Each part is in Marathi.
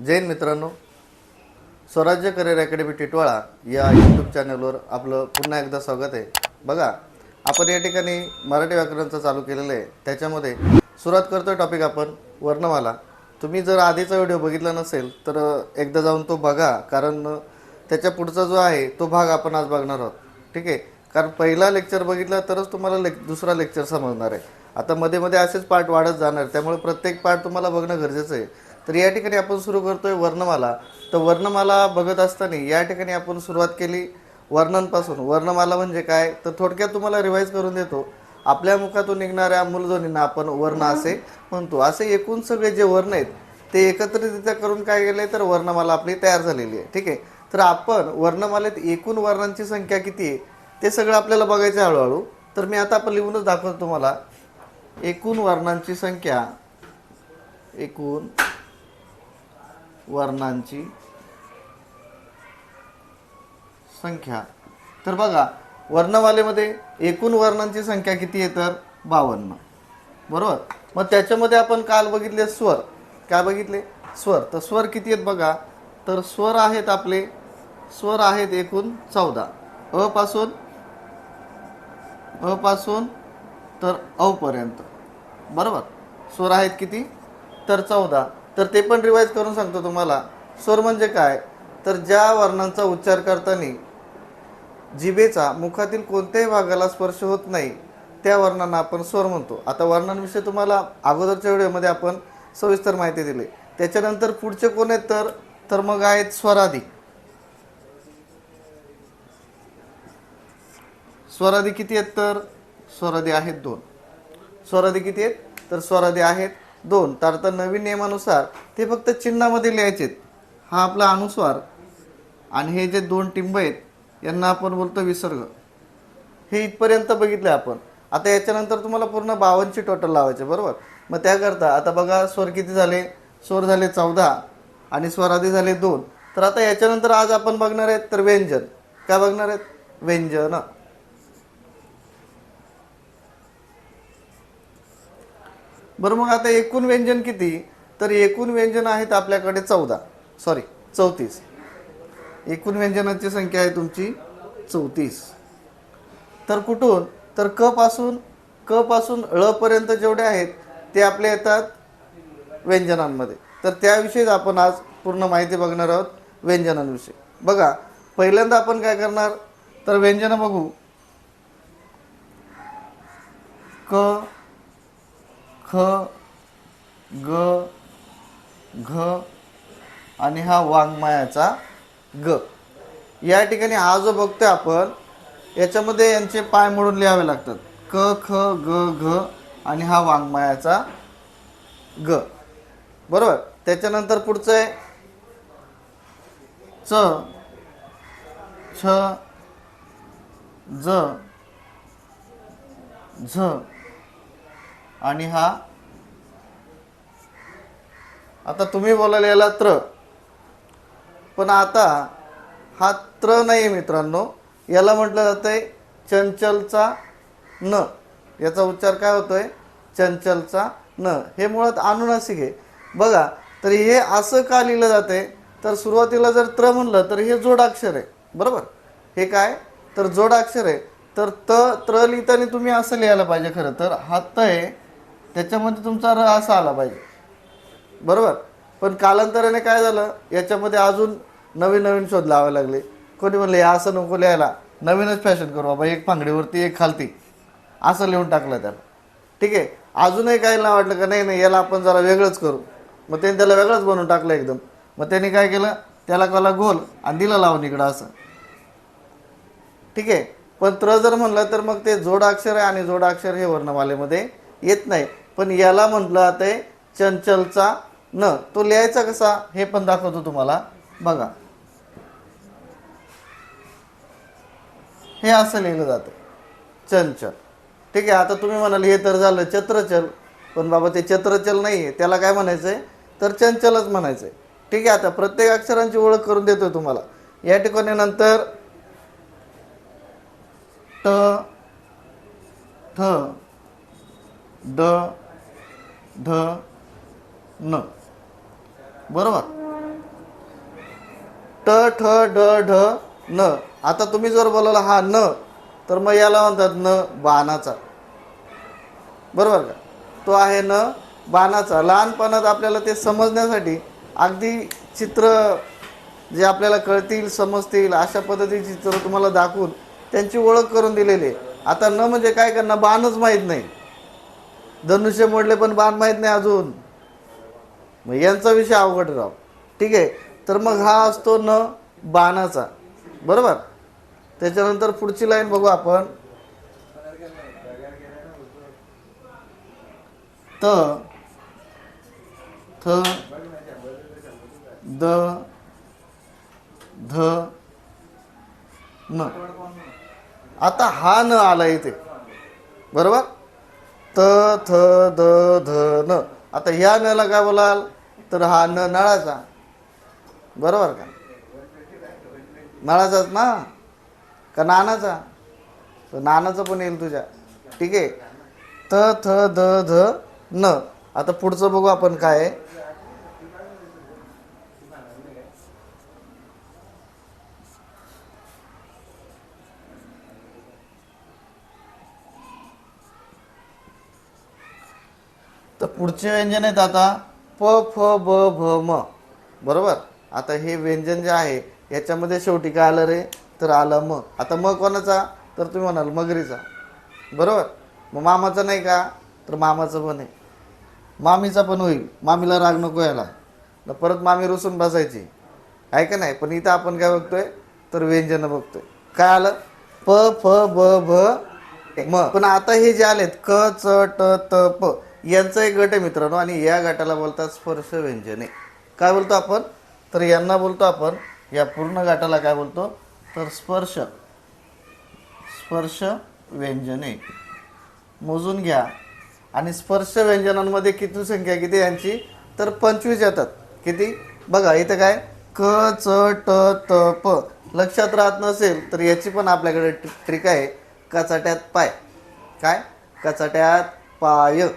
जैन मित्रांनो स्वराज्य करिअर अकॅडमी टिटवाळा या यूट्यूब चॅनलवर आपलं पुन्हा एकदा स्वागत आहे. बघा आपण या ठिकाणी मराठी व्याकरणचं चालू केलेलं आहे. त्याच्यामध्ये सुरुवात करतोय टॉपिक आपण वर्णमाला. तुम्ही जर आधीचा व्हिडिओ बघितला नसेल तर एकदा जाऊन तो बघा कारण त्याच्या पुढचा जो आहे तो भाग आपण आज बघणार आहोत. ठीक आहे? कारण पहिला लेक्चर बघितला तरच तुम्हाला लेक दुसरा लेक्चर समजणार आहे. आता मध्ये मध्ये असेच पार्ट वाढत जाणार त्यामुळे प्रत्येक पार्ट तुम्हाला बघणं गरजेचं आहे. तर या ठिकाणी आपण सुरू करतोय वर्णमाला. तर वर्णमाला बघत असताना या ठिकाणी आपण सुरुवात केली वर्णांपासून वर्णमाला म्हणजे काय? तर थोडक्यात तुम्हाला रिवाईज करून देतो. आपल्या मुखातून निघणाऱ्या मूलध्वनींना आपण वर्ण असे म्हणतो. असे एकूण सगळे जे वर्ण आहेत ते एकत्रितरित्या करून काय गेले तर वर्णमाला आपली तयार झालेली आहे. ठीक आहे? तर आपण वर्णमालेत एकूण वर्णांची संख्या किती आहे? ते सगळं आपल्याला बघायचं आहे हळूहळू. तर मी आता आपण लिहूनच दाखवतो तुम्हाला. एकूण वर्णांची संख्या. एकूण वर्णांची संख्या. तर बघा वर्णमालेमध्ये एकूण वर्णांची संख्या किती आहे तर बावन्न. बरोबर? मग त्याच्यामध्ये आपण काल बघितले स्वर. काय बघितले? स्वर. तर स्वर किती आहेत बघा? तर स्वर आहेत आपले स्वर आहेत एकूण चौदा. अपासून अपासून तर अ बरोबर? स्वर आहेत किती? तर चौदा. तर ते पण रिवाईज करून सांगतो तुम्हाला. स्वर म्हणजे काय? तर ज्या वर्णांचा उच्चार करताना जिभेचा मुखातील कोणत्याही भागाला स्पर्श होत नाही त्या वर्णांना आपण स्वर म्हणतो. आता वर्णांविषयी तुम्हाला अगोदरच्या व्हिडिओमध्ये आपण सविस्तर माहिती दिली. त्याच्यानंतर पुढचे कोण आहेत तर? तर मग आहेत स्वरादी. स्वरादी किती आहेत तर? स्वरादी आहेत दोन. स्वरादी किती आहेत? तर स्वरादी आहेत दोन तर आता नवीन नियमानुसार ते फक्त चिन्हामध्ये लिहायचे हा आपला अनुस्वार. आणि हे जे दोन टिंब आहेत यांना आपण बोलतो विसर्ग. हे इथपर्यंत बघितलं आपण. आता याच्यानंतर तुम्हाला पूर्ण बावनची टोटल लावायचे बरोबर? मग त्याकरता आता बघा स्वर किती झाले? स्वर झाले चौदा आणि स्वरादी झाले दोन. तर आता याच्यानंतर आज आपण बघणार आहेत तर व्यंजन. काय बघणार आहेत? व्यंजन. बरं मग आता एकूण व्यंजन किती? तर एकूण व्यंजन आहेत आपल्याकडे चौदा. सॉरी चौतीस. एकूण व्यंजनाची संख्या आहे तुमची चौतीस. तर कुठून? तर क पासून क पासून ळ पर्यंत जेवढे आहेत ते आपले येतात व्यंजनांमध्ये. तर त्याविषयीच आपण आज पूर्ण माहिती बघणार आहोत व्यंजनांविषयी. बघा पहिल्यांदा आपण काय करणार? तर व्यंजनं बघू. क ख ग घ आणि हा वाङ्मयाचा ग. या ठिकाणी हा जो बघतोय आपण याच्यामध्ये यांचे पाय मोडून लिहावे लागतात. क ख ग घ आणि हा वाङ्मयाचा ग. बरोबर? त्याच्यानंतर पुढचं आहे च छ ज झ. आणि हा. आता तुम्ही बोलायला याला त्र. पण आता हा त्र नाही आहे मित्रांनो. याला म्हटलं जातंय चंचलचा न. याचा उच्चार काय होतोय? चंचलचा न. हे मुळात अनुनासिक आहे. बघा तर हे असं का लिहिलं जाते तर सुरुवातीला जर त्र म्हणलं तर हे जोडाक्षर आहे. बरोबर? हे काय? तर जोडाक्षर आहे. तर त त्र लिहिताना तुम्ही असं लिहायला पाहिजे खरं तर. हा त आहे त्याच्यामध्ये तुमचा र असा आला पाहिजे. बरोबर? पण कालांतराने काय झालं? याच्यामध्ये अजून नवीन नवीन शोध लावावे लागले. कोणी म्हणले हे असं नको लिहायला. नवीनच फॅशन करू बाबा. एक पांगडीवरती एक खालती. असं लिहून टाकलं त्याला ठीक आहे? अजूनही काही ना वाटलं का नाही नाही याला आपण जरा वेगळंच करू. मग त्यांनी त्याला वेगळंच बनवून टाकलं एकदम. मग त्यांनी काय केलं? त्याला कला गोल आणि दिला लावून इकडं असं. ठीक आहे? पण त्र जर म्हणलं तर मग ते जोडाक्षर आहे आणि जोडाक्षर हे वर्णमालेमध्ये येत नाही. पण याला म्हटलं आता आहे चंचलचा न. तो लिहायचा कसा? हे पण दाखवतो तुम्हाला. बघा. हे असं लिहिलं जातं चंचल. ठीक आहे आता तुम्ही म्हणाल हे तर झालं चत्रचल. पण बाबा ते चत्रचल नाही आहे त्याला काय म्हणायचं आहे तर चंचलच म्हणायचं आहे ठीक आहे आता प्रत्येक अक्षरांची ओळख करून देतोय तुम्हाला. या ठिकाणी नंतर ट थ द ध न. बरोबर? ट ठ ड ढ न. आता तुम्ही जर बोलवला हा न तर मग याला म्हणतात न बाणाचा. बरोबर का? तो आहे न बाणाचा. लहानपणात आपल्याला ते समजण्यासाठी अगदी चित्र जे आपल्याला कळतील समजतील अशा पद्धतीची चित्र तुम्हाला दाखवून त्यांची ओळख करून दिलेली आहे. आता न म्हणजे काय करणं बाणच माहीत नाही. धनुष्य मोडले पण बाण माहीत नाही अजून. मग यांचा विषय अवघड राव. ठीक आहे. तर मग हा असतो न बाणाचा. बरोबर? त्याच्यानंतर पुढची लाईन बघू आपण. त थ द ध न. आता हा न आला इथे. बरोबर? त थ द ध न. आता ह्या नला काय बोलाल तर हा न नळाचा. बरोबर का? नळाचाच ना? का नानाचा? तर नानाचं पण येईल तुझ्या. ठीक आहे. त थ ध ध न. आता पुढचं बघू आपण काय आहे. तर पुढचे व्यंजन आहेत आता. प फ ब भ म. बरोबर? आता हे व्यंजन जे आहे याच्यामध्ये शेवटी काय आलं रे? तर आलं म. आता म कोणाचा? तर तुम्ही म्हणाल मगरीचा. बरोबर? मग मामाचा नाही का? तर मामाचं पण आहे. मामीचा पण होईल. मामीला राग नको याला न परत मामी रुसून बसायची. आहे का नाही? पण इथं आपण काय बघतोय? तर व्यंजन बघतोय. काय आलं? प फ ब भ म. पण आता हे जे आलेत क च ट त प. यांचा एक गट आहे मित्रांनो आणि या गटाला बोलतात स्पर्श व्यंजने. काय बोलतो आपण? तर यांना बोलतो आपण या पूर्ण गटाला काय बोलतो? तर स्पर्श स्पर्श व्यंजने. मोजून घ्या. आणि स्पर्श व्यंजनांमध्ये किती संख्या किती यांची? तर पंचवीस येतात. किती? बघा इथं काय? क च ट त प. लक्षात राहत नसेल तर याची पण आपल्याकडे ट्रिक आहे कचाट्यात पाय. काय? कचाट्यात पाय.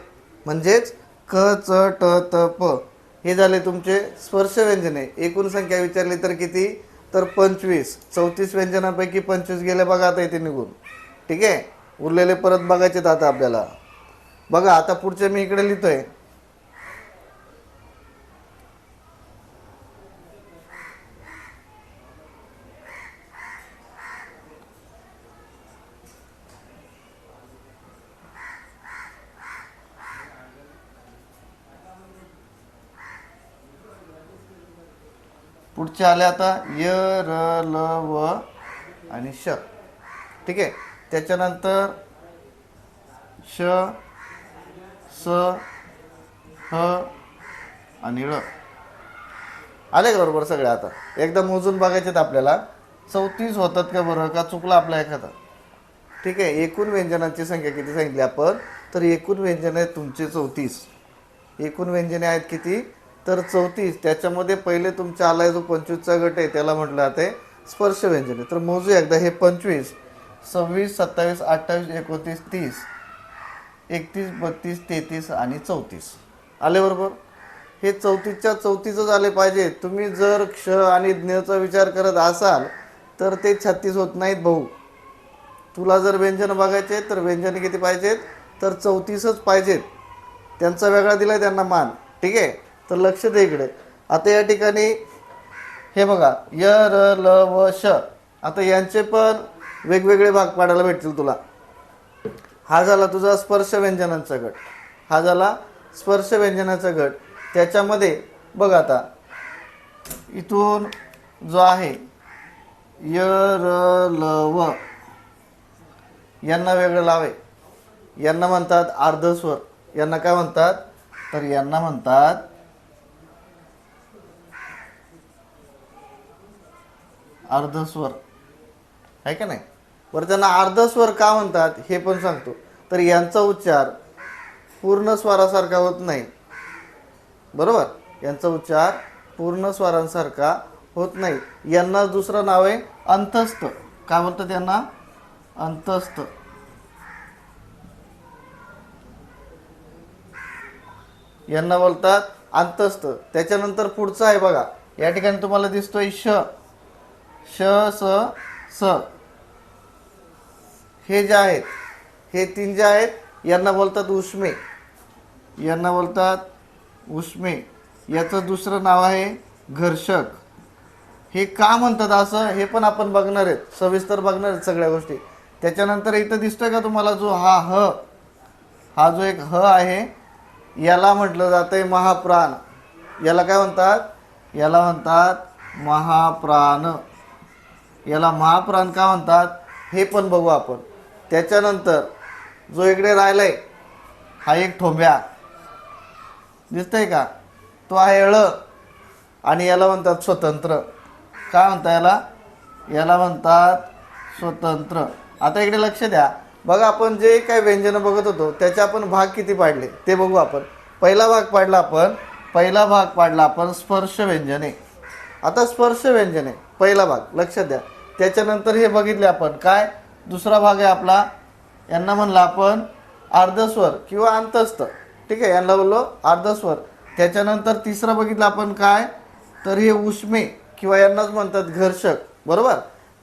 म्हणजेच क च ट त प. हे झाले तुमचे स्पर्श व्यंजने. एकूण संख्या विचारली तर किती? तर पंचवीस. चौतीस व्यंजनापैकी पंचवीस गेले बघा आता इथे निघून. ठीक आहे? उरलेले परत बघायचे आहेत आता आपल्याला. बघा आता पुढचे मी इकडे लिहितोय. पुढचे आले आता य र ल व आणि श. ठीक आहे? त्याच्यानंतर श स ह आणि ळ. आले का बरोबर सगळे आता? एकदा मोजून बघायचे आहेत आपल्याला. चौतीस होतात का बरं? का चुकला आपला एखादा? ठीक आहे? एकूण व्यंजनांची संख्या किती सांगितली आपण? तर एकूण व्यंजन आहेत तुमचे चौतीस. एकूण व्यंजने आहेत किती? तर चौतीस त्याच्यामध्ये पहिले तुमचा आलाय जो पंचवीसचा गट आहे त्याला म्हटलं जाते स्पर्श व्यंजने तर मोजू एकदा हे पंचवीस सव्वीस सत्तावीस अठ्ठावीस एकोणतीस तीस एकतीस बत्तीस तेहतीस आणि चौतीस. आले बरोबर? हे चौतीसच्या चौतीसच आले पाहिजे. तुम्ही जर क्ष आणि ज्ञचा विचार करत असाल तर ते छत्तीस होत नाहीत भाऊ. तुला जर व्यंजन बघायचे तर व्यंजन किती पाहिजेत? तर चौतीसच पाहिजेत. त्यांचा वेगळा दिला त्यांना मान. ठीक आहे? तर लक्ष दे इकडे. आता या ठिकाणी हे बघा य र ल व श. आता यांचे पण वेगवेगळे भाग पाडायला भेटतील तुला. हा झाला तुझा स्पर्श व्यंजनांचा गट. हा झाला स्पर्श व्यंजनाचा गट. त्याच्यामध्ये बघ आता इथून जो आहे य र ल व यांना वेगळं लावे यांना म्हणतात अर्धस्वर यांना काय म्हणतात? तर यांना म्हणतात अर्धस्वर आहे का नाही? बरं त्यांना अर्धस्वर का म्हणतात हे पण सांगतो. तर यांचा उच्चार पूर्ण स्वारासारखा होत नाही. बरोबर? यांचा उच्चार पूर्ण स्वारांसारखा होत नाही. यांना दुसरं नाव आहे अंतस्थ. काय म्हणतात यांना? अंतस्थ. यांना बोलतात अंतस्थ. त्याच्यानंतर पुढचं आहे बघा. या ठिकाणी तुम्हाला दिसतोय श. श स स. हे जे आहेत हे तीन जे आहेत यांना बोलतात उष्मे. यांना बोलतात उष्मे. याचं दुसरं नाव आहे घर्षक. हे का म्हणतात असं हे पण आपण बघणार आहेत. सविस्तर बघणार आहेत सगळ्या गोष्टी. त्याच्यानंतर इथं दिसतोय का तुम्हाला जो हा ह? हा जो एक ह आहे याला म्हटलं जातंय महाप्राण. याला काय म्हणतात? याला म्हणतात महाप्राण. याला महाप्राण का म्हणतात हे पण बघू आपण. त्याच्यानंतर जो इकडे राहिलाय हा एक ठोंब्या. दिसतंय का? तो आहे अळ आणि याला म्हणतात स्वतंत्र. काय म्हणता याला? याला म्हणतात स्वतंत्र. आता इकडे लक्ष द्या. बघा आपण जे काही व्यंजनं बघत होतो त्याचे आपण भाग किती पाडले? ते बघू आपण. पहिला भाग पाडला आपण पहिला भाग पाडला आपण स्पर्श व्यंजने. आता स्पर्श व्यंजने पहिला भाग. लक्षात द्या. त्याच्यानंतर हे बघितले आपण. काय? दुसरा भाग आहे आपला. यांना म्हणलं आपण अर्धस्वर किंवा अंतस्थ. ठीक आहे? यांना बोललो अर्धस्वर. त्याच्यानंतर तिसरा बघितलं आपण काय? तर हे उष्मे किंवा यांनाच म्हणतात घर्षक. बरोबर?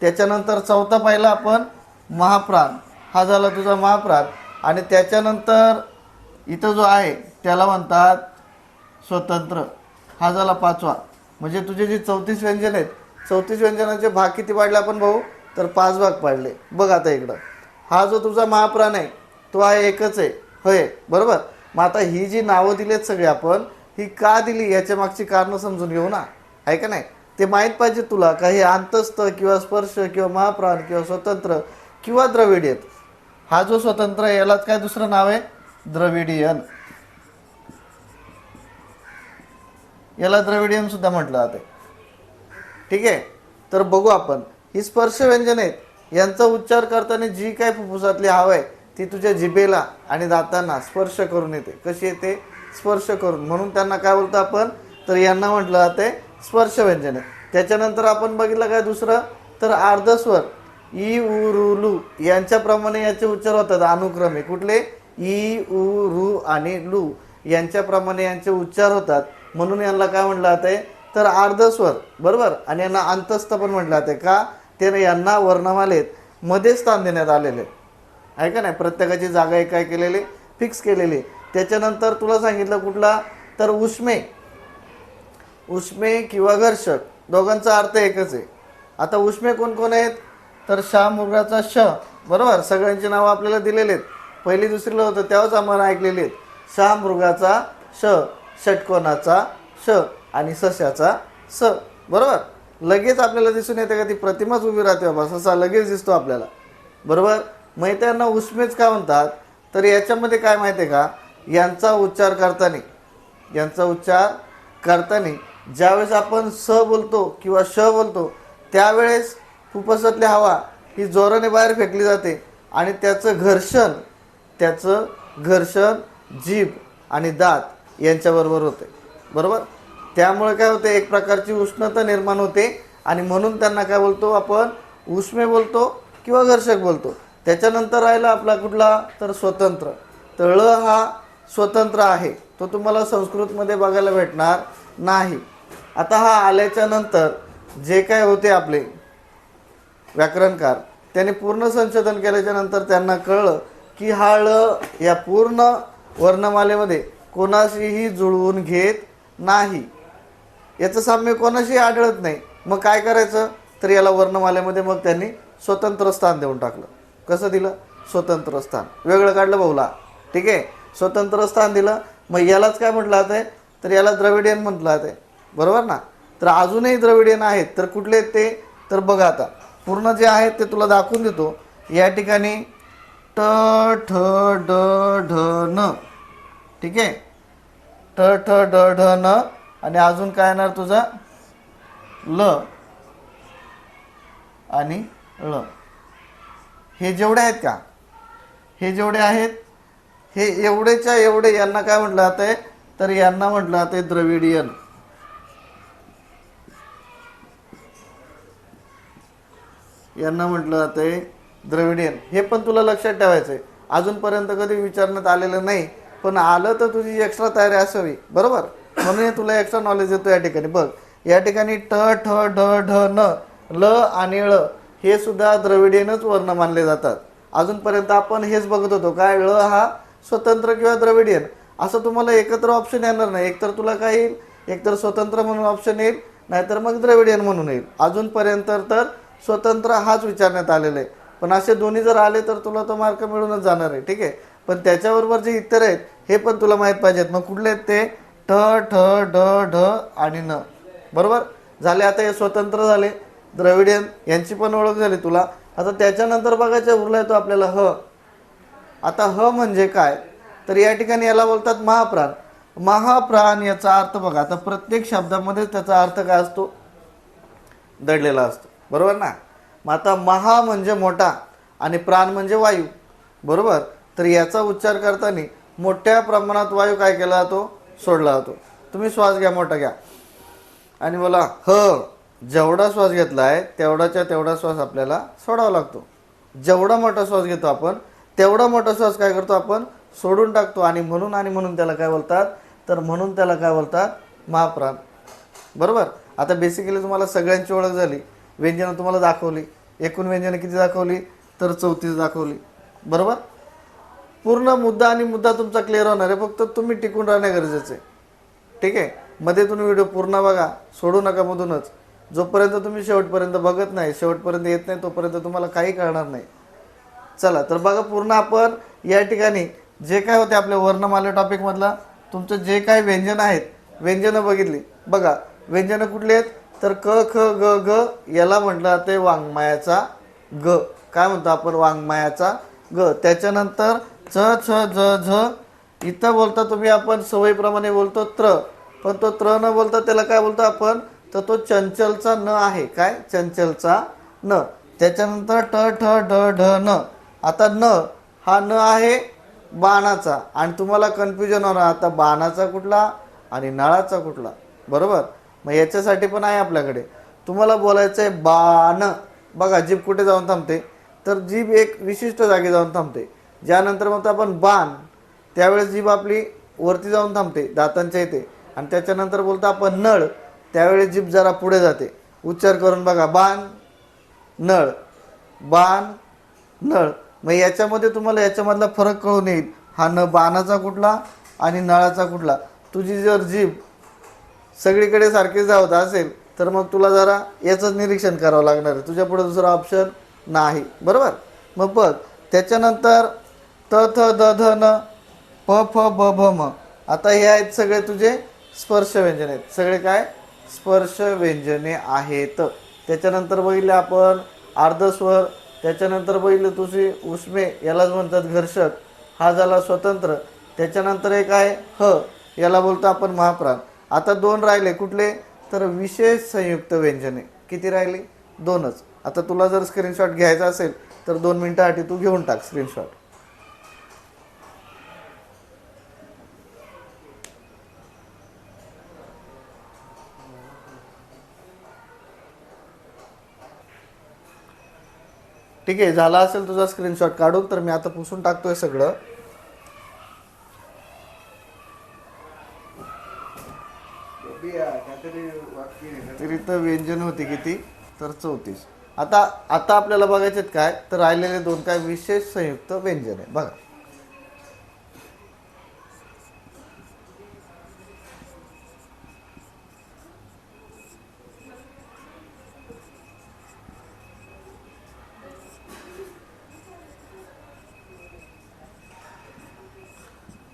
त्याच्यानंतर चौथा पाहिला आपण महाप्राण. हा झाला तुझा महाप्राण. आणि त्याच्यानंतर इथं जो आहे त्याला म्हणतात स्वतंत्र. हा झाला पाचवा. म्हणजे तुझे जे चौतीस व्यंजन आहेत चौतीस व्यंजनाचे भाग किती पाडले आपण भाऊ? तर पाच भाग पाडले. बघ आता इकडं. हा जो तुझा महाप्राण आहे तो आहे एकच आहे. होय बरोबर? मग आता ही जी नावं दिलीत सगळी आपण ही का दिली? याच्या मागची कारणं समजून घेऊ ना. आहे का नाही? ते माहीत पाहिजे तुला काही हे अंतस्थ किंवा स्पर्श किंवा महाप्राण किंवा स्वतंत्र किंवा द्रविडियन? हा जो स्वतंत्र आहे यालाच काय दुसरं नाव आहे? द्रविडियन. याला द्रविडियन सुद्धा म्हटलं जाते ठीक आहे? तर बघू आपण. ही स्पर्श व्यंजन आहेत. यांचा उच्चार करताना जी काय फुफ्फुसातली हवा आहे ती तुझ्या जिभेला आणि दातांना स्पर्श करून येते. कशी येते? स्पर्श करून. म्हणून त्यांना काय बोलतो आपण? तर यांना म्हटलं जाते स्पर्श व्यंजने त्याच्यानंतर आपण बघितलं काय दुसरं? तर अर्धस्वर ई उ रु लू यांच्याप्रमाणे याचे उच्चार होतात. अनुक्रमे. कुठले? ई उ रु आणि लू. यांच्याप्रमाणे यांचे उच्चार होतात. म्हणून यांना काय म्हटलं जाते? तर अर्धस्वर बरोबर? आणि यांना अंतस्थ पण म्हटलं जाते का? ते यांना वर्णमालेत मध्ये स्थान देण्यात आलेले. आहे का नाही? प्रत्येकाची जागा एक काय केलेली फिक्स केलेली. त्याच्यानंतर तुला सांगितलं कुठला? तर उष्मे. उष्मे किंवा घर्षक. दोघांचा अर्थ एकच आहे. आता उष्मे कोण कोण आहेत? तर शा मुर्गाचा श बरोबर? सगळ्यांची नावं आपल्याला दिलेली आहेत. पहिली दुसरीला होतं तेव्हाच आम्हाला ऐकलेली आहेत. शा मृगाचा श षटकोनाचा श. आणि सशाचा स बरोबर? लगेच आपल्याला दिसून येते का ती प्रतिमाच उभी राहते बाबा. ससा लगेच दिसतो आपल्याला. बरोबर? मग त्यांना उष्मेच का म्हणतात? तर याच्यामध्ये काय माहिती आहे का? यांचा उच्चार करताना यांचा उच्चार करताना ज्यावेळेस आपण स बोलतो किंवा श बोलतो त्यावेळेस फुफ्फुसातली हवा ही जोराने बाहेर फेकली जाते आणि त्याचं घर्षण त्याचं घर्षण जीभ आणि दात यांच्याबरोबर होते. बरोबर? त्यामुळे काय होते एक प्रकारची उष्णता निर्माण होते आणि म्हणून त्यांना काय बोलतो आपण उष्मे बोलतो किंवा घर्षक बोलतो. त्याच्यानंतर राहिला आपला कुठला? तर स्वतंत्र. तर ळ हा स्वतंत्र आहे. तो तुम्हाला संस्कृतमध्ये बघायला भेटणार नाही. आता हा आल्याच्यानंतर जे काय होते आपले व्याकरणकार त्याने पूर्ण संशोधन केल्याच्यानंतर त्यांना कळलं की हा ळ या पूर्ण वर्णमालेमध्ये कोणाशीही जुळवून घेत नाही. याचं साम्य कोणाशी आढळत नाही. मग काय करायचं? तर याला वर्णमालेमध्ये मग त्यांनी स्वतंत्र स्थान देऊन टाकलं. कसं दिलं? स्वतंत्र स्थान. वेगळं काढलं बहुला. ठीक आहे? स्वतंत्र स्थान दिलं. मग यालाच काय म्हटलं जातं तर याला द्रविडियन म्हटलं आहे बरोबर ना? तर अजूनही द्रविडियन आहेत. तर कुठले आहेत ते? तर बघा आता. पूर्ण जे आहेत ते तुला दाखवून देतो. या ठिकाणी ट ठ ड ढ न. ठीक आहे? ट ठ ड ढ न. आणि अजून काय येणार तुझा? ल. आणि ळ हे जेवढे आहेत का? हे जेवढे आहेत हे एवढेच्या एवढे यांना काय म्हटलं आहे तर यांना म्हटलं जाते द्रविडियन. यांना म्हटलं आहे द्रविडियन. हे पण तुला लक्षात ठेवायचं आहे अजूनपर्यंत कधी विचारण्यात आलेलं नाही पण आलं तर तुझी एक्स्ट्रा तयारी असावी. बरोबर? म्हणून हे तुला एक्स्ट्रा नॉलेज येतो या ठिकाणी. बघ या ठिकाणी ट ठ ढ ढ न ल आणि ळ हे सुद्धा द्रविडियनच वर्ण मानले जातात. अजूनपर्यंत आपण हेच बघत होतो काय ळ हा स्वतंत्र किंवा द्रविडियन. असं तुम्हाला एकत्र ऑप्शन येणार नाही. एकतर तुला काय येईल? एकतर स्वतंत्र म्हणून ऑप्शन येईल नाहीतर मग द्रविडियन म्हणून येईल. अजूनपर्यंत तर स्वतंत्र हाच विचारण्यात आलेला आहे. पण असे दोन्ही जर आले तर तुला तो मार्क मिळूनच जाणार आहे. ठीक आहे? पण त्याच्याबरोबर जे इतर आहेत हे पण तुला माहीत पाहिजेत. मग कुठले आहेत ते? ठ ठ ड ढ आणि न. बरोबर? झाले आता हे स्वतंत्र झाले. द्रविडियन यांची पण ओळख झाली तुला. आता त्याच्यानंतर बघायचं उरला येतो आपल्याला ह. आता ह म्हणजे काय? तर या ठिकाणी याला बोलतात महाप्राण. महाप्राण याचा अर्थ बघा आता प्रत्येक शब्दामध्ये त्याचा अर्थ काय असतो? दडलेला असतो. बरोबर ना? मग आता महा म्हणजे मोठा आणि प्राण म्हणजे वायू. बरोबर? तर याचा उच्चार करताना मोठ्या प्रमाणात वायू काय केला जातो? सोडला जातो. तुम्ही श्वास घ्या मोठा घ्या. आणि बोला ह जेवढा श्वास घेतला आहे तेवढाच्या तेवढा श्वास आपल्याला सोडावा लागतो. जेवढा मोठा श्वास घेतो आपण तेवढा मोठा श्वास काय करतो आपण? सोडून टाकतो. आणि म्हणून आणि म्हणून त्याला काय बोलतात? तर म्हणून त्याला काय बोलतात? महाप्राण. बरोबर? आता बेसिकली तुम्हाला सगळ्यांची ओळख झाली. व्यंजनं तुम्हाला दाखवली. एकूण व्यंजनं किती दाखवली? तर चौतीस दाखवली. बरोबर? पूर्ण मुद्दा आणि मुद्दा तुमचा क्लिअर होणार आहे. फक्त तुम्ही टिकून राहणे गरजेचं आहे. ठीक आहे? मध्ये तुम्ही व्हिडिओ पूर्ण बघा सोडू नका मधूनच. जोपर्यंत तुम्ही शेवटपर्यंत बघत नाही शेवटपर्यंत येत नाही तोपर्यंत तुम्हाला काही कळणार नाही. चला तर बघा पूर्ण आपण या ठिकाणी जे काय होते आपल्या वर्णमाले टॉपिकमधला तुमचं जे काय व्यंजन आहेत व्यंजनं बघितली. बघा व्यंजनं कुठली आहेत? तर क ख ग ग याला म्हटलं ते वाङ्मयाचा ग. काय म्हणतो आपण? वाङ्मयाचा ग. त्याच्यानंतर च छ ज झ. इथं बोलता तुम्ही आपण सवयीप्रमाणे बोलतो त्र. पण तो त्र न बोलता त्याला काय बोलतो आपण? तर तो चंचलचा न आहे. काय? चंचलचा न. त्याच्यानंतर ट ठ ढ ढ न. आता न हा न आहे बाणाचा. आणि तुम्हाला कन्फ्युजन होणार. आता बाणाचा कुठला आणि नळाचा कुठला? बरोबर? मग याच्यासाठी पण आहे आपल्याकडे. तुम्हाला बोलायचं आहे बाण. बघा जीभ कुठे जाऊन थांबते? तर जीभ एक विशिष्ट जागी जाऊन थांबते. ज्यानंतर मग आपण बाण त्यावेळेस जीभ आपली वरती जाऊन थांबते दातांच्या इथे. आणि त्याच्यानंतर बोलतो आपण नळ त्यावेळेस जीभ जरा पुढे जाते. उच्चार करून बघा बाण नळ. बाण नळ. मग याच्यामध्ये तुम्हाला याच्यामधला फरक कळून येईल. हा न बाणाचा कुठला आणि नळाचा कुठला? तुझी जर जीभ सगळीकडे सारखी जावत असेल तर मग तुला जरा याचंच निरीक्षण करावं लागणार आहे. तुझ्यापुढे दुसरा ऑप्शन नाही. बरोबर? मग बघ त्याच्यानंतर त थ द ध न प फ ब भ म आता हे आहेत सगळे तुझे स्पर्श व्यंजन आहेत. सगळे काय? स्पर्श व्यंजने आहेत. त्याच्यानंतर बघितले आपण अर्धस्वर त्याच्यानंतर बघितलं तुझी उष्मे यालाच म्हणतात घर्षक. हा झाला स्वतंत्र. त्याच्यानंतर एक आहे ह याला बोलतो आपण महाप्राण. आता दोन राहिले. कुठले? तर विशेष संयुक्त व्यंजने. किती राहिली? दोनच. आता तुला जर स्क्रीनशॉट घ्यायचा असेल तर दोन मिनिटासाठी तू घेऊन टाक स्क्रीनशॉट ठीक आहे झाला असेल तुझा स्क्रीनशॉट काढून तर मी आता पुसून टाकतोय सगळं. व्यंजन होती किती? तर चौतीस. आता आता आपल्याला बघायचे काय? तर राहिलेले दोन काय? विशेष संयुक्त व्यंजन आहे. बघा.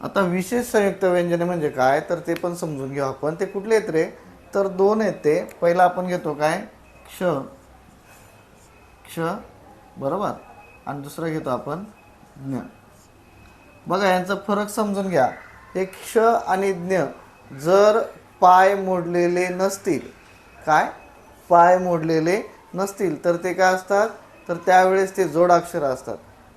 आता विशेष संयुक्त व्यंजने म्हणजे काय? तर ते पण समजून घेऊ आपण. ते कुठले आहेत रे? तर दोन आहेत ते. पहिला आपण घेतो काय? क्ष. क्ष. बरोबर? आणि दुसरं घेतो आपण ज्ञ. बघा यांचा फरक समजून घ्या. हे क्ष आणि ज्ञ जर पाय मोडलेले नसतील काय? पाय मोडलेले नसतील तर ते काय असतात? तर त्यावेळेस ते जोडाक्षर असतात.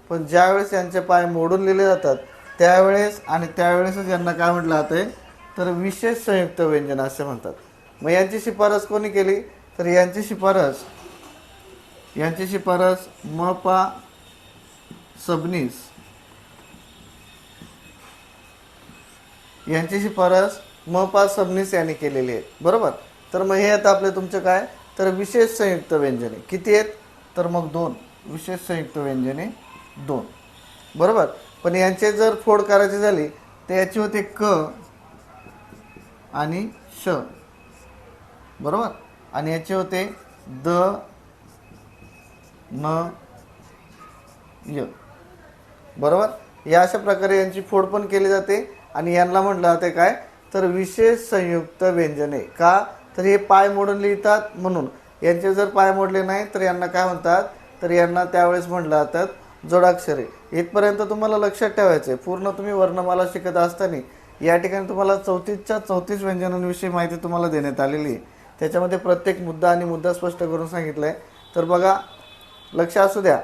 पण ज्यावेळेस यांचे पाय मोडून लिहिले जातात त्यावेळेस आणि त्यावेळेसच यांना काय म्हटलं जातं तर विशेष संयुक्त व्यंजन असे म्हणतात. मग यांची शिफारस कोणी केली? तर यांची शिफारस यांची शिफारस म पा सबनीस. यांची शिफारस म पा सबनीस यांनी केलेली आहे. बरोबर? तर मग हे आता आपले तुमचे काय? तर विशेष संयुक्त व्यंजने. किती आहेत? तर मग दोन. विशेष संयुक्त व्यंजने दोन. बरोबर? पण यांचे जर फोड करायचे झाले तर याचे होते क आणि श. बरोबर? आणि याचे होते द न य. बरोबर? या अशा प्रकारे यांची फोड पण केली जाते. आणि यांना म्हटलं जाते काय? तर विशेष संयुक्त व्यंजने. का? तर हे पाय मोडून लिहितात म्हणून. यांचे जर पाय मोडले नाही तर यांना काय म्हणतात? तर यांना त्यावेळेस म्हटलं जातात जोडाक्षरे. इथपर्यंत तुम्हाला लक्षात ठेवायचं आहे पूर्ण तुम्ही वर्णमाला शिकत असताना या ठिकाणी तुम्हाला चौतीसच्या चौतीस व्यंजनांविषयी माहिती तुम्हाला देण्यात आलेली आहे. त्याच्यामध्ये प्रत्येक मुद्दा आणि मुद्दा स्पष्ट करून सांगितला आहे तर बघा लक्ष असू द्या.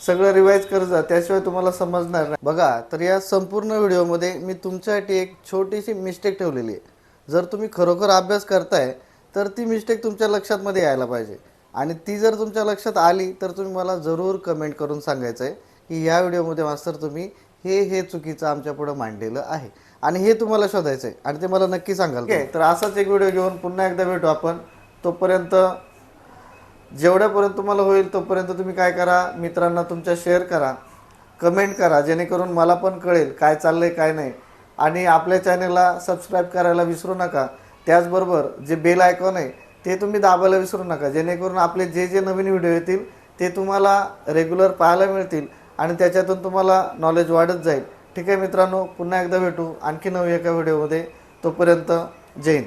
सगळं रिवाईज करत जा. त्याशिवाय तुम्हाला समजणार नाही. बघा तर या संपूर्ण व्हिडिओमध्ये मी तुमच्यासाठी एक छोटीशी मिस्टेक ठेवलेली आहे. जर तुम्ही खरोखर अभ्यास करताय तर ती मिस्टेक तुमच्या लक्षात मध्ये यायला पाहिजे. आणि ती जर तुमच्या लक्षात आली तर तुम्ही मला जरूर कमेंट करून सांगायचं आहे की या व्हिडिओमध्ये मास्तर तुम्ही हे हे चुकीचं आमच्या पुढं मांडलेलं आहे. आणि हे तुम्हाला शोधायचं आहे आणि ते मला नक्की सांगाल ओके तर असाच एक व्हिडिओ घेऊन पुन्हा एकदा भेटू आपण. तोपर्यंत जेवढ्यापर्यंत तुम्हाला होईल तोपर्यंत तुम्ही काय करा मित्रांना तुमच्या शेअर करा कमेंट करा जेणेकरून मला पण कळेल काय चाललंय काय नाही. आणि आपल्या चॅनलला सबस्क्राईब करायला विसरू नका. त्याचबरोबर जे बेल आयकॉन आहे ते तुम्ही दाबायला विसरू नका. जेणेकरून आपले जे जे नवीन व्हिडिओ येतील ते तुम्हाला रेग्युलर पाहायला मिळतील आणि त्याच्यातून तुम्हाला नॉलेज वाढत जाईल. ठीक आहे मित्रांनो पुन्हा एकदा भेटू आणखी नवी एका व्हिडिओमध्ये. तोपर्यंत जय हिंद.